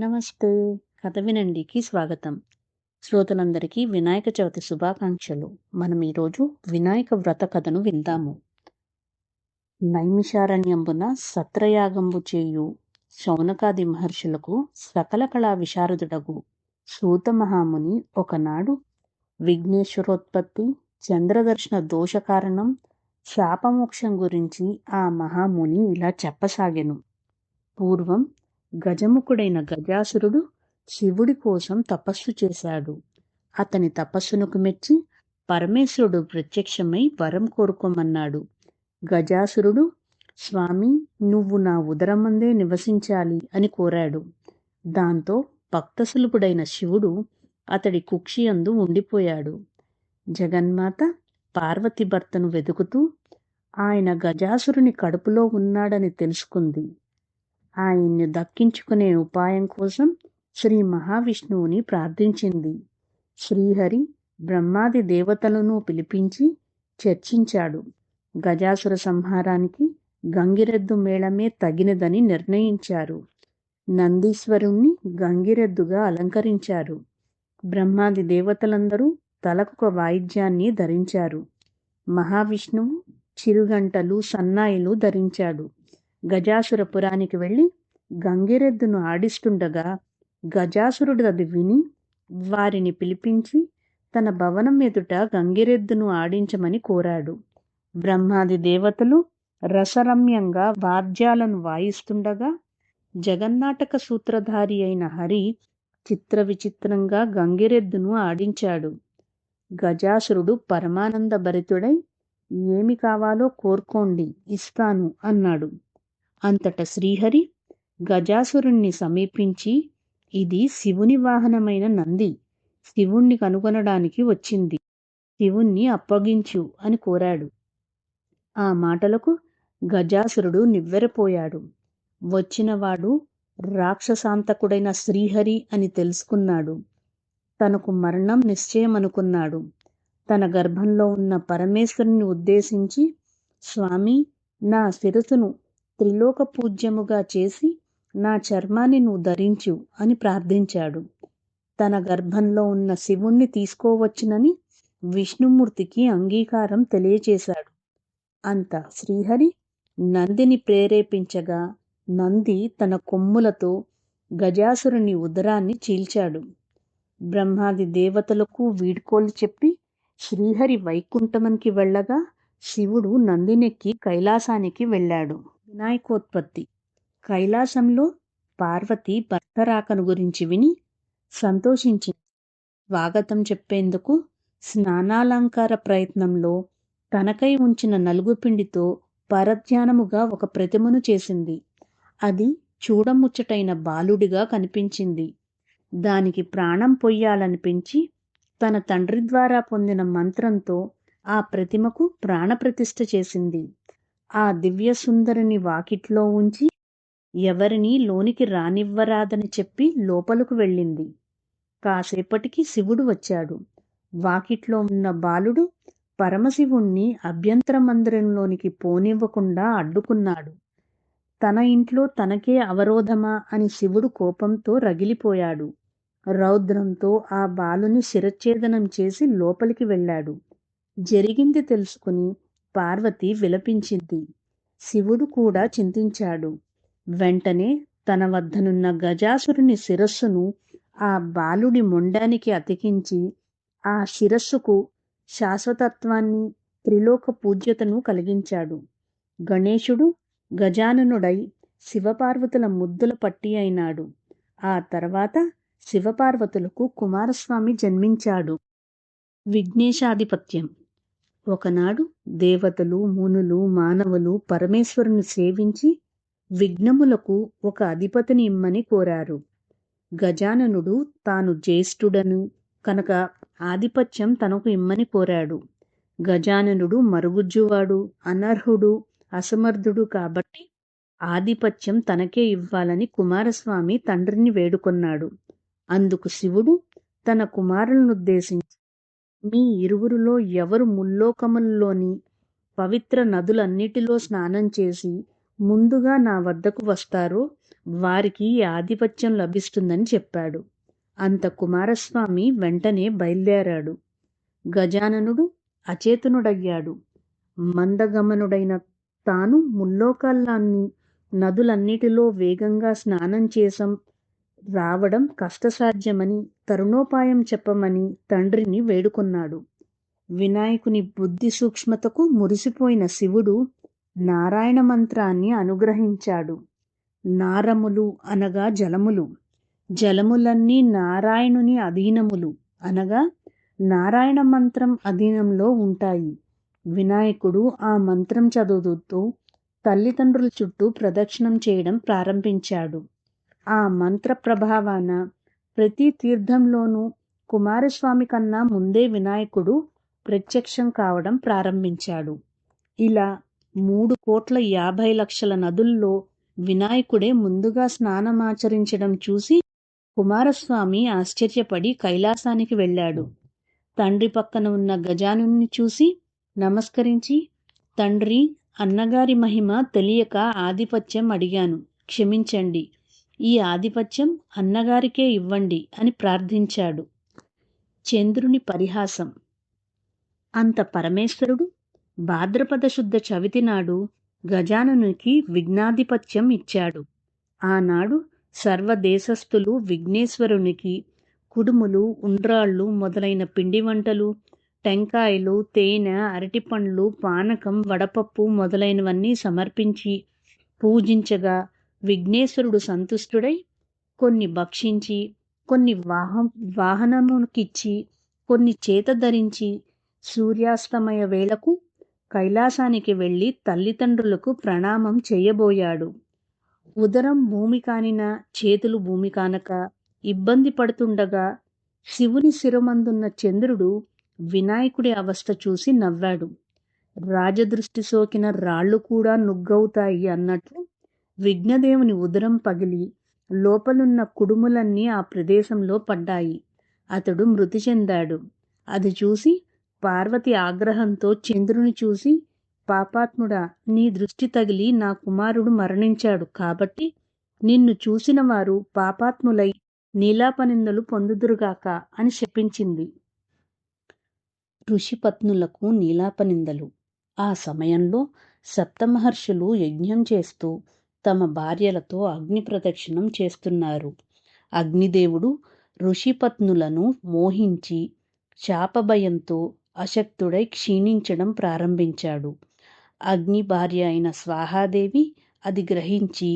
నమస్తే. కథ వినండికి స్వాగతం. శ్రోతలందరికీ వినాయక చవితి శుభాకాంక్షలు. మనం ఈరోజు వినాయక వ్రత కథను విందాము. నైమిషారణ్యంబున సత్రయాగంబు చేయు శౌనకాది మహర్షులకు సకల కళా విశారదుడగు సూత మహాముని ఒకనాడు విఘ్నేశ్వరోత్పత్తి చంద్రదర్శన దోష కారణం శాపమోక్షం గురించి ఆ మహాముని ఇలా చెప్పసాగెను. పూర్వం గజముఖుడైన గజాసురుడు శివుడి కోసం తపస్సు చేశాడు. అతని తపస్సునకు మెచ్చి పరమేశ్వరుడు ప్రత్యక్షమై వరం కోరుకోమన్నాడు. గజాసురుడు స్వామి నువ్వు నా ఉదరమందే నివసించాలి అని కోరాడు. దాంతో భక్తసులుపుడైన శివుడు అతడి కుక్షియందు ఉండిపోయాడు. జగన్మాత పార్వతి భర్తను వెతుకుతూ ఆయన గజాసురుని కడుపులో ఉన్నాడని తెలుసుకుంది. ఆయన్ని దక్కించుకునే ఉపాయం కోసం శ్రీ మహావిష్ణువుని ప్రార్థించింది. శ్రీహరి బ్రహ్మాది దేవతలను పిలిపించి చర్చించాడు. గజాసుర సంహారానికి గంగిరెద్దు మేళమే తగినదని నిర్ణయించారు. నందీశ్వరుణ్ణి గంగిరెద్దుగా అలంకరించారు. బ్రహ్మాది దేవతలందరూ తలకొక వాయిద్యాన్ని ధరించారు. మహావిష్ణువు చిరుగంటలు సన్నాయిలు ధరించాడు. గజాసురపురానికి వెళ్ళి గంగిరెద్దును ఆడిస్తుండగా గజాసురుడు అది విని వారిని పిలిపించి తన భవనం ఎదుట గంగిరెద్దును ఆడించమని కోరాడు. బ్రహ్మాది దేవతలు రసరమ్యంగా వాద్యాలను వాయిస్తుండగా జగన్నాటక సూత్రధారి అయిన హరి చిత్ర విచిత్రంగా గంగిరెద్దును ఆడించాడు. గజాసురుడు పరమానంద భరితుడై ఏమి కావాలో కోరుకోండి ఇస్తాను అన్నాడు. అంతట శ్రీహరి గజాసురుణ్ణి సమీపించి ఇది శివుని వాహనమైన నంది. శివుణ్ణి కనుగొనడానికి వచ్చింది. శివుణ్ణి అప్పగించు అని కోరాడు. ఆ మాటలకు గజాసురుడు నివ్వెరపోయాడు. వచ్చినవాడు రాక్షసాంతకుడైన శ్రీహరి అని తెలుసుకున్నాడు. తనకు మరణం నిశ్చయమనుకున్నాడు. తన గర్భంలో ఉన్న పరమేశ్వరుని ఉద్దేశించి స్వామి నా శిరసును త్రిలోక పూజ్యముగా చేసి నా చర్మాన్ని నువ్వు ధరించు అని ప్రార్థించాడు. తన గర్భంలో ఉన్న శివుణ్ణి తీసుకోవచ్చునని విష్ణుమూర్తికి అంగీకారం తెలియచేశాడు. అంత శ్రీహరి నందిని ప్రేరేపించగా నంది తన కొమ్ములతో గజాసురుని ఉదరాన్ని చీల్చాడు. బ్రహ్మాది దేవతలకు వీడ్కోలు చెప్పి శ్రీహరి వైకుంఠమనికి వెళ్ళగా శివుడు నందినెక్కి కైలాసానికి వెళ్ళాడు. వినాయకోత్పత్తి. కైలాసంలో పార్వతి భర్త రాకను గురించి విని సంతోషించింది. స్వాగతం చెప్పేందుకు స్నానాలంకార ప్రయత్నంలో తనకై ఉంచిన నలుగుపిండితో పరధ్యానముగా ఒక ప్రతిమను చేసింది. అది చూడముచ్చటైన బాలుడిగా కనిపించింది. దానికి ప్రాణం పొయ్యాలనిపించి తన తండ్రి ద్వారా పొందిన మంత్రంతో ఆ ప్రతిమకు ప్రాణప్రతిష్ఠ చేసింది. ఆ దివ్యసుందరిని వాకిట్లో ఉంచి ఎవరినీ లోనికి రానివ్వరాదని చెప్పి లోపలకు వెళ్ళింది. కాసేపటికి శివుడు వచ్చాడు. వాకిట్లో ఉన్న బాలుడు పరమశివుణ్ణి అభ్యంతర మందిరంలోనికి పోనివ్వకుండా అడ్డుకున్నాడు. తన ఇంట్లో తనకే అవరోధమా అని శివుడు కోపంతో రగిలిపోయాడు. రౌద్రంతో ఆ బాలుని శిరచ్ఛేదనం చేసి లోపలికి వెళ్ళాడు. జరిగింది తెలుసుకుని పార్వతి విలపించింది. శివుడు కూడా చింతించాడు. వెంటనే తన వద్దనున్న గజాసురుని శిరస్సును ఆ బాలుడి మొండానికి అతికించి ఆ శిరస్సుకు శాశ్వతత్వాన్ని త్రిలోక పూజ్యతను కలిగించాడు. గణేశుడు గజాననుడై శివపార్వతుల ముద్దుల పట్టి అయినాడు. ఆ తర్వాత శివపార్వతులకు కుమారస్వామి జన్మించాడు. విఘ్నేశాధిపత్యం. ఒకనాడు దేవతలు మునులు మానవులు పరమేశ్వరుని సేవించి విఘ్నములకు ఒక అధిపతిని ఇమ్మని కోరారు. గజాననుడు తాను జ్యేష్ఠుడను కనుక ఆధిపత్యం తనకు ఇమ్మని కోరాడు. గజాననుడు మరుగుజ్జువాడు అనర్హుడు అసమర్థుడు కాబట్టి ఆధిపత్యం తనకే ఇవ్వాలని కుమారస్వామి తండ్రిని వేడుకొన్నాడు. అందుకు శివుడు తన కుమారులనుద్దేశించి మీ ఇరువురిలో ఎవరు ముల్లోకములలోని పవిత్ర నదులన్నిటిలో స్నానం చేసి ముందుగా నా వద్దకు వస్తారో వారికి ఆధిపత్యం లభిస్తుందని చెప్పాడు. అంత కుమారస్వామి వెంటనే బయలుదేరాడు. గజాననుడు అచేతనుడయ్యాడు. మందగమనుడైన తాను ముల్లోకాల్లాన్ని నదులన్నిటిలో వేగంగా స్నానం చేసం రావడం కష్టసాధ్యమని తరుణోపాయం చెప్పమని తండ్రిని వేడుకున్నాడు. వినాయకుని బుద్ధి సూక్ష్మతకు మురిసిపోయిన శివుడు నారాయణ మంత్రాన్ని అనుగ్రహించాడు. నారములు అనగా జలములు. జలములన్నీ నారాయణుని అధీనములు అనగా నారాయణ మంత్రం అధీనంలో ఉంటాయి. వినాయకుడు ఆ మంత్రం చదువుతూ తల్లిదండ్రుల చుట్టూ ప్రదక్షిణం చేయడం ప్రారంభించాడు. ఆ మంత్ర ప్రభావాన ప్రతి తీర్థంలోనూ కుమారస్వామి కన్నా ముందే వినాయకుడు ప్రత్యక్షం కావడం ప్రారంభించాడు. ఇలా మూడు కోట్ల యాభై లక్షల నదుల్లో వినాయకుడే ముందుగా స్నానమాచరించడం చూసి కుమారస్వామి ఆశ్చర్యపడి కైలాసానికి వెళ్ళాడు. తండ్రి పక్కన ఉన్న గజానుని చూసి నమస్కరించి తండ్రి అన్నగారి మహిమ తెలియక ఆధిపత్యం అడిగాను. క్షమించండి. ఈ ఆధిపత్యం అన్నగారికే ఇవ్వండి అని ప్రార్థించాడు. చంద్రుని పరిహాసం. అంత పరమేశ్వరుడు భాద్రపద శుద్ధ చవితి నాడు గజాననునికి విఘ్నాధిపత్యం ఇచ్చాడు. ఆనాడు సర్వదేశస్థులు విఘ్నేశ్వరునికి కుడుములు ఉండ్రాళ్ళు మొదలైన పిండి వంటలు టెంకాయలు తేనె అరటిపండ్లు పానకం వడపప్పు మొదలైనవన్నీ సమర్పించి పూజించగా విఘ్నేశ్వరుడు సంతుష్టుడై కొన్ని భక్షించి కొన్ని వాహం వాహనముకిచ్చి కొన్ని చేత ధరించి సూర్యాస్తమయ వేళకు కైలాసానికి వెళ్ళి తల్లిదండ్రులకు ప్రణామం చేయబోయాడు. ఉదరం భూమి కానిన చేతులు భూమి కానక ఇబ్బంది పడుతుండగా శివుని శిరమందున్న చంద్రుడు వినాయకుడి అవస్థ చూసి నవ్వాడు. రాజదృష్టి సోకిన రాళ్ళు కూడా నుగ్గవుతాయి అన్నట్లు విఘ్నదేవుని ఉదరం పగిలి లోపలున్న కుడుములన్నీ ఆ ప్రదేశంలో పడ్డాయి. అతడు మృతి చెందాడు. అది చూసి పార్వతి ఆగ్రహంతో చంద్రుని చూసి పాపాత్ముడా నీ దృష్టి తగిలి నా కుమారుడు మరణించాడు. కాబట్టి నిన్ను చూసిన వారు పాపాత్ములై నీలాపనిందలు పొందుదురుగాక అని శపించింది ఋషిపత్నులకు నీలాపనిందలు. ఆ సమయంలో సప్తమహర్షులు యజ్ఞం చేస్తూ తమ భార్యలతో అగ్ని ప్రదక్షిణం చేస్తున్నారు. అగ్నిదేవుడు ఋషిపత్నులను మోహించి శాపభయంతో అశక్తుడై క్షీణించడం ప్రారంభించాడు. అగ్ని భార్య అయిన స్వాహాదేవి అది గ్రహించి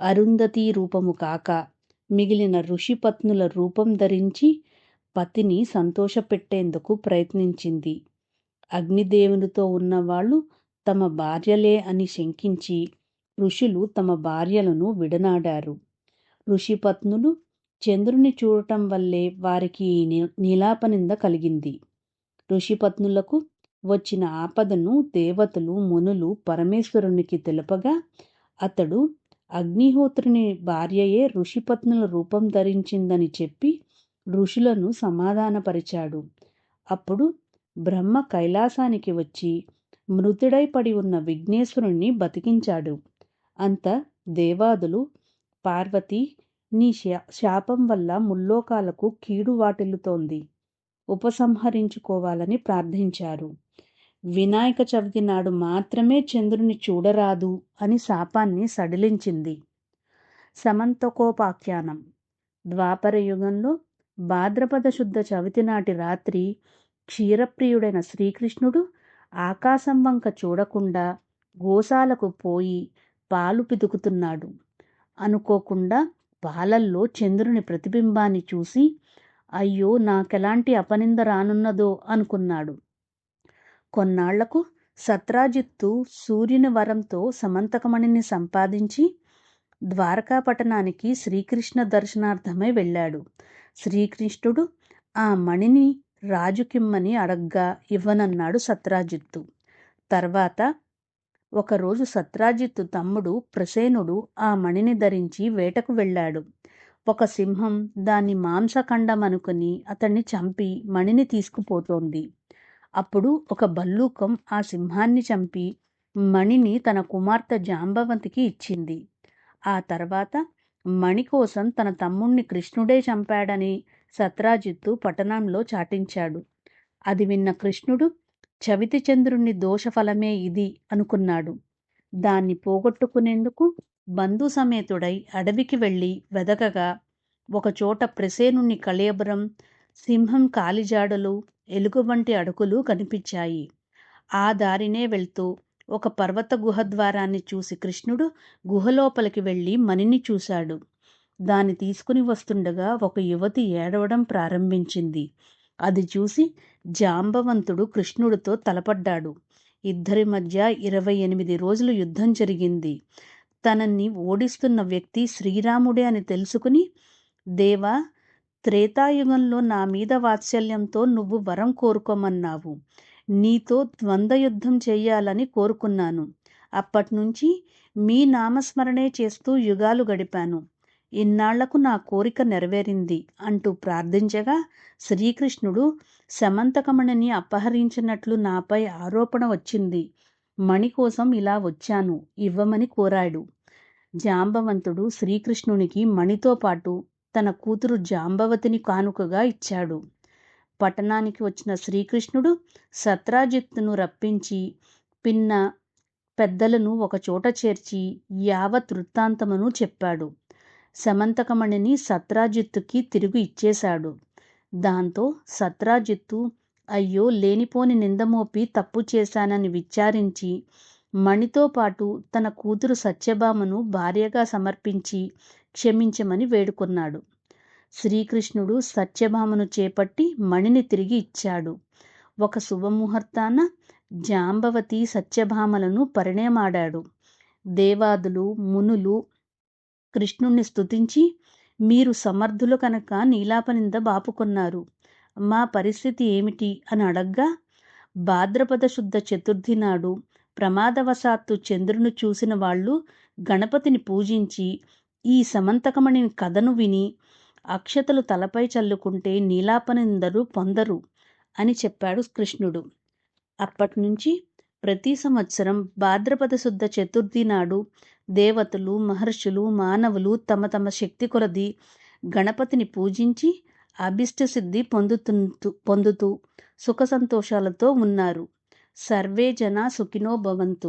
అరుంధతి రూపము కాక మిగిలిన ఋషిపత్నుల రూపం ధరించి పతిని సంతోషపెట్టేందుకు ప్రయత్నించింది. అగ్నిదేవునితో ఉన్నవాళ్ళు తమ భార్యలే అని శంకించి ఋషులు తమ భార్యలను విడనాడారు. ఋషిపత్నులు చంద్రుని చూడటం వల్లే వారికి నీలాపనింద కలిగింది. ఋషిపత్నులకు వచ్చిన ఆపదను దేవతలు మునులు పరమేశ్వరునికి తెలుపగా అతడు అగ్నిహోత్రుని భార్యయే ఋషిపత్నుల రూపం ధరించిందని చెప్పి ఋషులను సమాధానపరిచాడు. అప్పుడు బ్రహ్మ కైలాసానికి వచ్చి మృతుడై పడి ఉన్న విఘ్నేశ్వరుణ్ణి బతికించాడు. అంత దేవాదులు పార్వతి నీ శాపం వల్ల ముల్లోకాలకు కీడు వాటిల్లుతోంది. ఉపసంహరించుకోవాలని ప్రార్థించారు. వినాయక చవితి నాడు మాత్రమే చంద్రుని చూడరాదు అని శాపాన్ని సడిలించింది. సమంతకోపాఖ్యానం. ద్వాపర యుగంలో భాద్రపద శుద్ధ చవితి నాటి రాత్రి క్షీరప్రియుడైన శ్రీకృష్ణుడు ఆకాశం వంక చూడకుండా గోశాలకు పోయి పాలు పితుకుతున్నాడు అనుకోకుండా పాలల్లో చంద్రుని ప్రతిబింబాన్ని చూసి అయ్యో నాకెలాంటి అపనింద రానున్నదో అనుకున్నాడు. కొన్నాళ్ళకు సత్రాజిత్తు సూర్యుని వరంతో సమంతకమణిని సంపాదించి ద్వారకా పట్టణానికి శ్రీకృష్ణ దర్శనార్థమై వెళ్ళాడు. శ్రీకృష్ణుడు ఆ మణిని రాజుకిమ్మని అడగ్గా ఇవ్వనన్నాడు సత్రాజిత్తు. తర్వాత ఒకరోజు సత్రాజిత్తు తమ్ముడు ప్రసేనుడు ఆ మణిని ధరించి వేటకు వెళ్ళాడు. ఒక సింహం దాన్ని మాంసఖండం అనుకుని అతన్ని చంపి మణిని తీసుకుపోతోంది. అప్పుడు ఒక భల్లూకం ఆ సింహాన్ని చంపి మణిని తన కుమార్తె జాంబవంతికి ఇచ్చింది. ఆ తర్వాత మణి కోసం తన తమ్ముణ్ణి కృష్ణుడే చంపాడని సత్రాజిత్తు పట్టణంలో చాటించాడు. అది విన్న కృష్ణుడు చవితిచంద్రుని దోషఫలమే ఇది అనుకున్నాడు. దాన్ని పోగొట్టుకునేందుకు బంధు సమేతుడై అడవికి వెళ్ళి వెదకగా ఒకచోట ప్రసేనుని కళేబరం సింహం కాలిజాడలు ఎలుగు వంటి అడుగులు కనిపించాయి. ఆ దారినే వెళ్తూ ఒక పర్వత గుహ ద్వారాన్ని చూసి కృష్ణుడు గుహలోపలికి వెళ్ళి మణిని చూశాడు. దాన్ని తీసుకుని వస్తుండగా ఒక యువతి ఏడవడం ప్రారంభించింది. అది చూసి జాంబవంతుడు కృష్ణుడితో తలపడ్డాడు. ఇద్దరి మధ్య ఇరవై ఎనిమిది రోజులు యుద్ధం జరిగింది. తనని ఓడిస్తున్న వ్యక్తి శ్రీరాముడే అని తెలుసుకుని దేవా త్రేతాయుగంలో నా మీద వాత్సల్యంతో నువ్వు వరం కోరుకోమన్నావు. నీతో ద్వంద్వ యుద్ధం చేయాలని కోరుకున్నాను. అప్పట్నుంచి మీ నామస్మరణే చేస్తూ యుగాలు గడిపాను. ఇన్నాళ్ళకు నా కోరిక నెరవేరింది అంటూ ప్రార్థించగా శ్రీకృష్ణుడు సమంతకమణిని అపహరించినట్లు నాపై ఆరోపణ వచ్చింది. మణి కోసం ఇలా వచ్చాను ఇవ్వమని కోరాడు. జాంబవంతుడు శ్రీకృష్ణునికి మణితో పాటు తన కూతురు జాంబవతిని కానుకగా ఇచ్చాడు. పట్టణానికి వచ్చిన శ్రీకృష్ణుడు సత్రాజిత్తును రప్పించి పిన్న పెద్దలను ఒకచోట చేర్చి యావత్ వృత్తాంతమును చెప్పాడు. సమంతకమణిని సత్రాజిత్తుకి తిరిగి ఇచ్చేశాడు. దాంతో సత్రాజిత్తు అయ్యో లేనిపోని నిందమోపి తప్పు చేశానని విచారించి మణితో పాటు తన కూతురు సత్యభామను భార్యగా సమర్పించి క్షమించమని వేడుకున్నాడు. శ్రీకృష్ణుడు సత్యభామను చేపట్టి మణిని తిరిగి ఇచ్చాడు. ఒక శుభముహూర్తాన జాంబవతి సత్యభామలను పరిణయమాడాడు. దేవాదులు మునులు కృష్ణుణ్ణి స్తుతించి మీరు సమర్థులు కనుక నీలాపనింద బాపుకున్నారు. మా పరిస్థితి ఏమిటి? అని అడగ్గా భాద్రపద శుద్ధ చతుర్థి నాడు ప్రమాదవశాత్తు చంద్రుని చూసిన వాళ్ళు గణపతిని పూజించి ఈ సమంతకమణి కథను విని అక్షతలు తలపై చల్లుకుంటే నీలాపనిందరు పొందరు అని చెప్పాడు కృష్ణుడు. అప్పటినుంచి ప్రతి సంవత్సరం భాద్రపద శుద్ధ చతుర్థి నాడు దేవతలు మహర్షులు మానవులు తమ తమ శక్తి కొలది గణపతిని పూజించి అభిష్ట సిద్ధి పొందుతు పొందుతూ సుఖ సంతోషాలతో ఉన్నారు. సర్వే జన సుఖినో భవంతు.